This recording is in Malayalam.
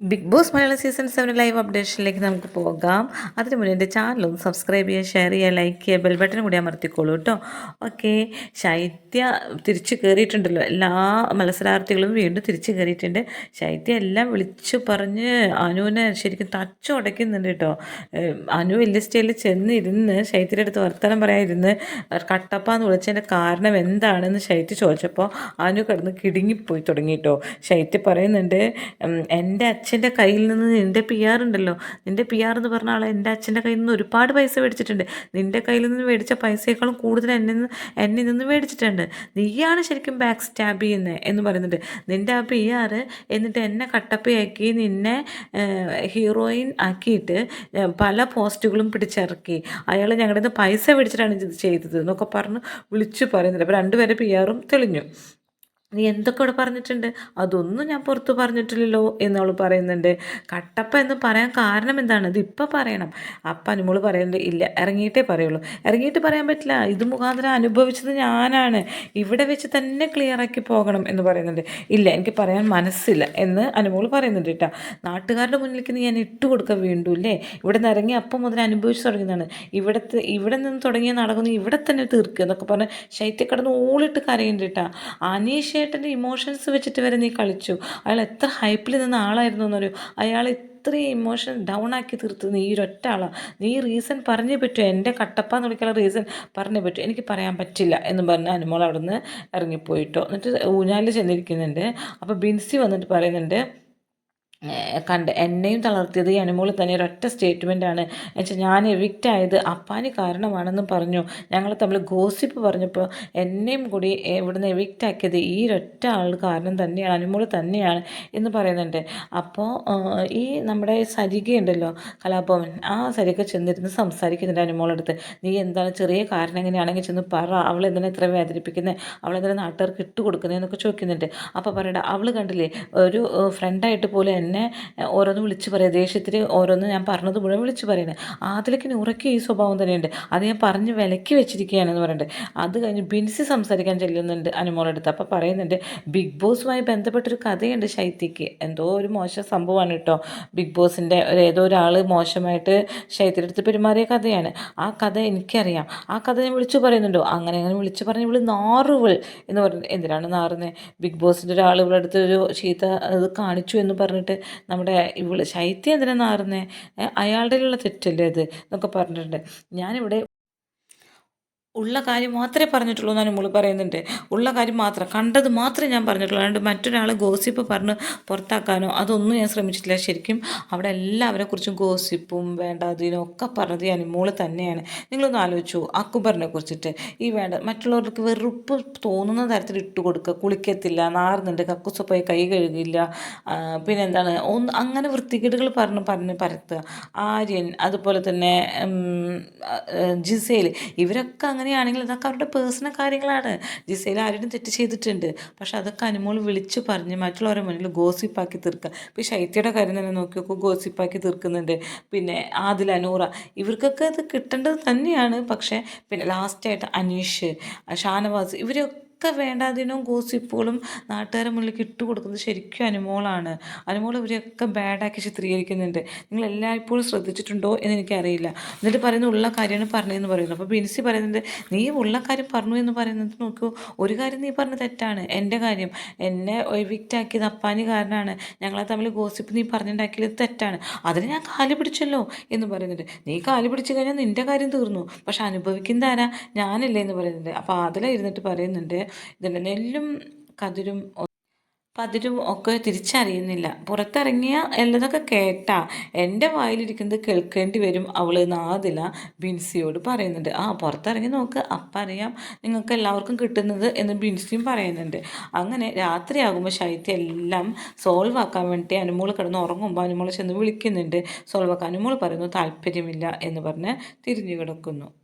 Big boss Malayalam season seven live അപ്ഡേഷനിലേക്ക് നമുക്ക് പോകാം. അതിന് മുന്നേ എന്റെ ഒന്ന് സബ്സ്ക്രൈബ് ചെയ്യുക ഷെയർ ചെയ്യുക ലൈക്ക് ചെയ്യുക ബെൽ ബട്ടൺ കൂടി അമർത്തിക്കോളൂ കേട്ടോ. ഓക്കെ ശൈത്യ തിരിച്ച് കയറിയിട്ടുണ്ടല്ലോ എല്ലാ മത്സരാർത്ഥികളും വീണ്ടും തിരിച്ച് കയറിയിട്ടുണ്ട് ശൈത്യ എല്ലാം വിളിച്ചു പറഞ്ഞ് അനുവിനെ ശരിക്കും തച്ചുടയ്ക്കുന്നുണ്ട് കേട്ടോ. അനു വലിയ സ്റ്റേജിൽ ചെന്നിരുന്ന് ശൈത്യയുടെ അടുത്ത് വർത്തമാനം പറയാതിരുന്ന് കട്ടപ്പ എന്ന് വിളിച്ചതിന്റെ കാരണം എന്താണെന്ന് ശൈത്യ ചോദിച്ചപ്പോൾ അനു കിടന്ന് കിടുങ്ങിപ്പോയി തുടങ്ങി കേട്ടോ. ശൈത്യ പറയുന്നുണ്ട് എന്റെ അച്ഛന്റെ കയ്യിൽ നിന്ന് നിന്റെ പി ആർ ഉണ്ടല്ലോ. നിന്റെ പി ആർ എന്ന് പറഞ്ഞ ആൾ എന്റെ അച്ഛന്റെ കയ്യിൽ നിന്ന് ഒരുപാട് പൈസ മേടിച്ചിട്ടുണ്ട്. നിന്റെ കയ്യിൽ നിന്ന് മേടിച്ച പൈസയേക്കാളും കൂടുതൽ എന്നെ എന്നിൽ നിന്ന് മേടിച്ചിട്ടുണ്ട്. നീയാണ് ശരിക്കും ബാക്ക് സ്റ്റാബ് ചെയ്യുന്നത് എന്ന് പറയുന്നുണ്ട്. നിന്റെ ആ പി ആർ എന്നിട്ട് എന്നെ കട്ടപ്പയാക്കി നിന്നെ ഹീറോയിൻ ആക്കിയിട്ട് പല പോസ്റ്റുകളും പിടിച്ചിറക്കി. അയാൾ ഞങ്ങളുടെ നിന്ന് പൈസ മേടിച്ചിട്ടാണ് ഇത് ചെയ്തത് എന്നൊക്കെ പറഞ്ഞ് വിളിച്ചു പറയുന്നുണ്ട്. അപ്പോൾ രണ്ടുപേരെ പി ആറും തെളിഞ്ഞു. നീ എന്തൊക്കെ ഇവിടെ പറഞ്ഞിട്ടുണ്ട്? അതൊന്നും ഞാൻ പുറത്ത് പറഞ്ഞിട്ടില്ലല്ലോ എന്നവൾ പറയുന്നുണ്ട്. കട്ടപ്പ എന്ന് പറയാൻ കാരണം എന്താണ്? ഇത് ഇപ്പം പറയണം. അപ്പം അനുമോൾ പറയുന്നുണ്ട് ഇല്ല ഇറങ്ങിയിട്ടേ പറയുള്ളൂ. ഇറങ്ങിയിട്ട് പറയാൻ പറ്റില്ല. ഇത് മുഖാന്തരം അനുഭവിച്ചത് ഞാനാണ്. ഇവിടെ വെച്ച് തന്നെ ക്ലിയറാക്കി പോകണം എന്ന് പറയുന്നുണ്ട്. ഇല്ല എനിക്ക് പറയാൻ മനസ്സില്ല എന്ന് അനുമോൾ പറയുന്നുണ്ട് കേട്ടോ. നാട്ടുകാരുടെ മുന്നിലേക്ക് ഞാൻ ഇട്ട് കൊടുക്കാൻ വേണ്ടു അല്ലേ ഇവിടെ നിന്ന് ഇറങ്ങി അപ്പം മുതൽ അനുഭവിച്ച് തുടങ്ങിയതാണ് ഇവിടുത്തെ ഇവിടെ നിന്ന് തുടങ്ങിയ നാടകം ഇവിടെ തന്നെ തീർക്കുക എന്നൊക്കെ പറഞ്ഞ് ശൈത്യക്കടന്ന് ഓളിട്ട് കരയുന്നുണ്ട് കേട്ടോ. അനീഷ് ചേട്ടന്റെ ഇമോഷൻസ് വെച്ചിട്ട് വരെ നീ കളിച്ചു. അയാൾ എത്ര ഹൈപ്പിൽ നിന്ന ആളായിരുന്നു എന്നൊരു അയാൾ ഇത്രയും ഇമോഷൻ ഡൗൺ ആക്കി തീർത്തു നീ ഒരൊറ്റ ആളാണ് നീ റീസൺ പറഞ്ഞേ പറ്റൂ. എന്റെ കട്ടപ്പ എന്ന് വിളിക്കാനുള്ള റീസൺ പറഞ്ഞേ പറ്റൂ. എനിക്ക് പറയാൻ പറ്റില്ല എന്ന് പറഞ്ഞ അനുമോൾ അവിടെ നിന്ന് ഇറങ്ങിപ്പോയിട്ടോ. എന്നിട്ട് ഊഞ്ഞാലിൽ ചെന്നിരിക്കുന്നുണ്ട്. അപ്പോൾ ബിൻസി വന്നിട്ട് പറയുന്നുണ്ട് കണ്ട് എന്നെയും തളർത്തിയത് ഈ അനുമോൾ തന്നെ ഒരൊറ്റ സ്റ്റേറ്റ്മെന്റാണ് എന്നുവെച്ചാൽ ഞാൻ എവിക്റ്റ് ആയത് അപ്പാനി കാരണമാണെന്നും പറഞ്ഞു. ഞങ്ങൾ തമ്മിൽ ഗോസിപ്പ് പറഞ്ഞപ്പോൾ എന്നെയും കൂടി ഇവിടുന്ന് എവിക്റ്റ് ആക്കിയത് ഈ ഒരൊറ്റ ആൾ കാരണം തന്നെയാണ് അനുമോൾ തന്നെയാണ് എന്ന് പറയുന്നുണ്ട്. അപ്പോൾ ഈ നമ്മുടെ സരികയുണ്ടല്ലോ കലാഭവൻ ആ സരിക ചെന്നിരുന്ന് സംസാരിക്കുന്നുണ്ട് അനുമോളടുത്ത് നീ എന്താണ് ചെറിയ കാരണം എങ്ങനെയാണെങ്കിൽ ചെന്ന് പറ അവൾ എന്തിനാ ഇത്ര വേദനിപ്പിക്കുന്നത് അവൾ എന്തിനാ നാട്ടുകാർക്ക് ഇട്ട് കൊടുക്കുന്നത് എന്നൊക്കെ ചോദിക്കുന്നുണ്ട്. അപ്പോൾ പറയണ്ട അവൾ കണ്ടില്ലേ ഒരു ഫ്രണ്ടായിട്ട് പോലും എന്നെ എന്നെ ഓരോന്ന് വിളിച്ച് പറയുക ദേഷ്യത്തിൽ ഓരോന്ന് ഞാൻ പറഞ്ഞത് മുഴുവൻ വിളിച്ച് പറയുന്നത് ആതിലേക്ക് നൂറയ്ക്ക് ഈ സ്വഭാവം തന്നെയുണ്ട്. അത് ഞാൻ പറഞ്ഞ് വിലക്കി വെച്ചിരിക്കുകയാണെന്ന് പറയുന്നത് അത് കഴിഞ്ഞ് ബിൻസി സംസാരിക്കാൻ ചെല്ലുന്നുണ്ട് അനുമോളെടുത്ത് അപ്പോൾ പറയുന്നുണ്ട് ബിഗ് ബോസുമായി ബന്ധപ്പെട്ടൊരു കഥയുണ്ട് ശൈത്യക്ക് എന്തോ ഒരു മോശം സംഭവമാണ് കേട്ടോ. ബിഗ് ബോസിന്റെ ഏതോ ഒരാൾ മോശമായിട്ട് ശൈത്യയുടെ അടുത്ത് പെരുമാറിയ കഥയാണ്. ആ കഥ എനിക്കറിയാം. ആ കഥ ഞാൻ വിളിച്ചു പറയുന്നുണ്ടോ. അങ്ങനെ അങ്ങനെ വിളിച്ചു പറഞ്ഞ് ഇവൾ നാറുവൾ എന്ന് പറഞ്ഞു എന്തിനാണ് നാറുന്നത് ബിഗ് ബോസിന്റെ ഒരാൾ ഒരു ചീത്ത അത് കാണിച്ചു എന്ന് പറഞ്ഞിട്ട് നമ്മുടെ ഇവൾ ശൈത്യം എന്തിനാ നാറുന്നേ? അയാളുടെ തെറ്റല്ലേ അത്? എന്നൊക്കെ പറഞ്ഞിട്ടുണ്ട്. ഞാനിവിടെ ഉള്ള കാര്യം മാത്രമേ പറഞ്ഞിട്ടുള്ളൂ എന്നാണ് നമ്മൾ പറയുന്നുണ്ട്. ഉള്ള കാര്യം മാത്രം. കണ്ടത് മാത്രമേ ഞാൻ പറഞ്ഞിട്ടുള്ളൂ. അല്ലാണ്ട് മറ്റൊരാൾ ഗോസിപ്പ് പറഞ്ഞ് പുറത്താക്കാനോ അതൊന്നും ഞാൻ ശ്രമിച്ചിട്ടില്ല. ശരിക്കും അവിടെ എല്ലാവരെ കുറിച്ചും ഗോസിപ്പും വേണ്ടാതിനും ഒക്കെ പറഞ്ഞത് അനുമോൾ തന്നെയാണ്. നിങ്ങളൊന്ന് ആലോചിച്ചു അക്ബറിനെ കുറിച്ചിട്ട്. ഈ വേണ്ട മറ്റുള്ളവർക്ക് വെറുപ്പ് തോന്നുന്ന തരത്തിൽ ഇട്ട് കൊടുക്കുക കുളിക്കത്തില്ല നാറുന്നുണ്ട് കക്കുസപ്പോയി കൈ കഴുകില്ല പിന്നെ എന്താണ് ഒന്ന് അങ്ങനെ വൃത്തികേടുകൾ പറഞ്ഞ് പറഞ്ഞ് പരത്തുക. ആര്യൻ അതുപോലെ തന്നെ ജിസേൽ ഇവരൊക്കെ അങ്ങനെ അങ്ങനെയാണെങ്കിൽ അതൊക്കെ അവരുടെ പേഴ്സണൽ കാര്യങ്ങളാണ്. ജിസയിൽ ആരോടും തെറ്റ് ചെയ്തിട്ടുണ്ട്. പക്ഷെ അതൊക്കെ അനുമോൾ വിളിച്ചു പറഞ്ഞ് മറ്റുള്ളവരെ മുന്നിൽ ഗോസിപ്പാക്കി തീർക്കുക ഇപ്പോൾ ശൈത്യയുടെ കാര്യം തന്നെ നോക്കി നോക്കൂ ഗോസിപ്പാക്കി തീർക്കുന്നുണ്ട്. പിന്നെ ആദിൽ അനൂറ ഇവർക്കൊക്കെ അത് കിട്ടേണ്ടത് തന്നെയാണ്. പക്ഷേ പിന്നെ ലാസ്റ്റായിട്ട് അനീഷ് ഷാനവാസ് ഇവരൊക്കെ വേണ്ടാതിനും ഗോസിപ്പുകളും നാട്ടുകാരെ മുന്നിലേക്ക് ഇട്ട് കൊടുക്കുന്നത് ശരിക്കും അനുമോളാണ്. അനുമോൾ ഇവരെയൊക്കെ ബാഡാക്കി ചിത്രീകരിക്കുന്നുണ്ട്. നിങ്ങൾ എല്ലായ്പ്പോഴും ശ്രദ്ധിച്ചിട്ടുണ്ടോ എന്ന് എനിക്കറിയില്ല. എന്നിട്ട് പറയുന്നത് ഉള്ള കാര്യമാണ് പറഞ്ഞതെന്ന് പറയുന്നത്. അപ്പോൾ ബിൻസി പറയുന്നുണ്ട് നീ ഉള്ള കാര്യം പറഞ്ഞു എന്ന് പറയുന്നത് നോക്കൂ. ഒരു കാര്യം നീ പറഞ്ഞ തെറ്റാണ്. എന്റെ കാര്യം. എന്നെ വിക്റ്റാക്കിയത് അപ്പാനി കാരനാണ് ഞങ്ങളെ തമ്മിൽ ഗോസിപ്പ് നീ പറഞ്ഞുണ്ടാക്കിയത് തെറ്റാണ്. അതിന് ഞാൻ കാൽ പിടിച്ചല്ലോ എന്ന് പറയുന്നുണ്ട്. നീ കാൽ പിടിച്ചു കഴിഞ്ഞാൽ നിന്റെ കാര്യം തീർന്നു. പക്ഷെ അനുഭവിക്കുന്ന ആരാ? ഞാനല്ലേ എന്ന് പറയുന്നുണ്ട്. അപ്പോൾ അതിലെ ഇരുന്നിട്ട് പറയുന്നുണ്ട് ഇതിന്റെ നെല്ലും കതിരും പതിരും ഒക്കെ തിരിച്ചറിയുന്നില്ല. പുറത്തിറങ്ങിയ എല്ലതൊക്കെ കേട്ടാ എന്റെ വായിലിരിക്കുന്നത് കേൾക്കേണ്ടി വരും അവൾ നാദില ബിൻസിയോട് പറയുന്നുണ്ട്. ആ പുറത്തിറങ്ങി നോക്ക് അപ്പം അറിയാം നിങ്ങൾക്ക് എല്ലാവർക്കും കിട്ടുന്നത് എന്ന് ബിൻസിയും പറയുന്നുണ്ട്. അങ്ങനെ രാത്രിയാകുമ്പോൾ ശൈത്യം എല്ലാം സോൾവ് ആക്കാൻ വേണ്ടി അനുമോൾ കിടന്ന് ഉറങ്ങുമ്പോൾ അനുമോൾ ചെന്ന് വിളിക്കുന്നുണ്ട്. സോൾവ് ആക്കാൻ അനുമോൾ പറയുന്നു താല്പര്യമില്ല എന്ന് പറഞ്ഞ് തിരിഞ്ഞു കിടക്കുന്നു.